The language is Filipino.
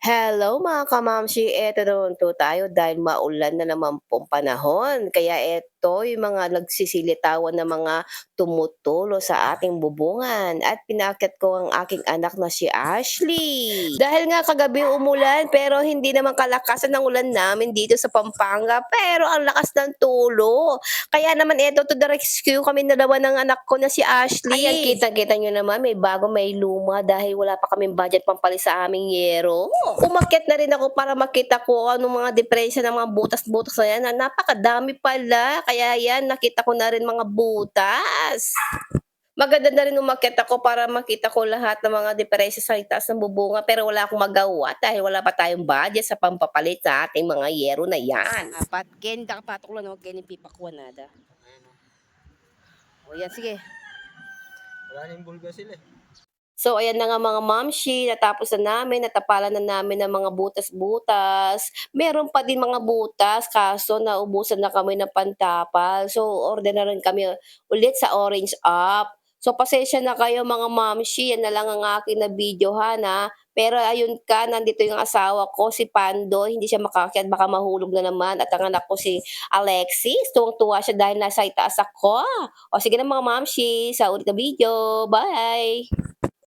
Hello mga kamamshi, eto naman po tayo dahil maulan na naman pong panahon. Kaya eto yung mga nagsisilitawan na mga tumutulo sa ating bubungan. At pinakit ko ang aking anak na si Ashley. Dahil nga kagabi umulan pero hindi naman kalakasan ng ulan namin dito sa Pampanga. Pero ang lakas ng tulo. Kaya naman eto to the rescue kami dalawa ng anak ko na si Ashley. Ayan, kita-kita nyo naman may bago may luma dahil wala pa kaming budget pampalit sa aming yero. Umakyat na rin ako para makita ko anong mga diferensya ng mga butas-butas na yan. na Napakadami pala. Kaya yan, nakita ko na rin mga butas. Maganda na rin umakyat ako para makita ko lahat ng mga diferensya sa itaas ng bubunga pero wala akong magawa dahil wala pa tayong budget sa pampapalit sa ating mga yero na yan. Apat, Ken, nakapatok lang huwag Ken pipakuha nada. O yan, sige. Wala nang bulga sila eh. So, ayan na nga mga mamshi, natapos na namin, natapalan na namin ng mga butas-butas. Meron pa din mga butas, kaso naubusan na kami ng pantapal. So, order na rin kami ulit sa Orange Up. So, pasensya na kayo mga mamshi, yan na lang ang akin na video ha na. Pero ayun ka, nandito yung asawa ko, si Pando, hindi siya makakyat, baka mahulog na naman. At ang anak ko si Alexis, tuwang-tuwa siya dahil nasa itaas ako. O sige na mga mamshi, sa ulit na video, bye!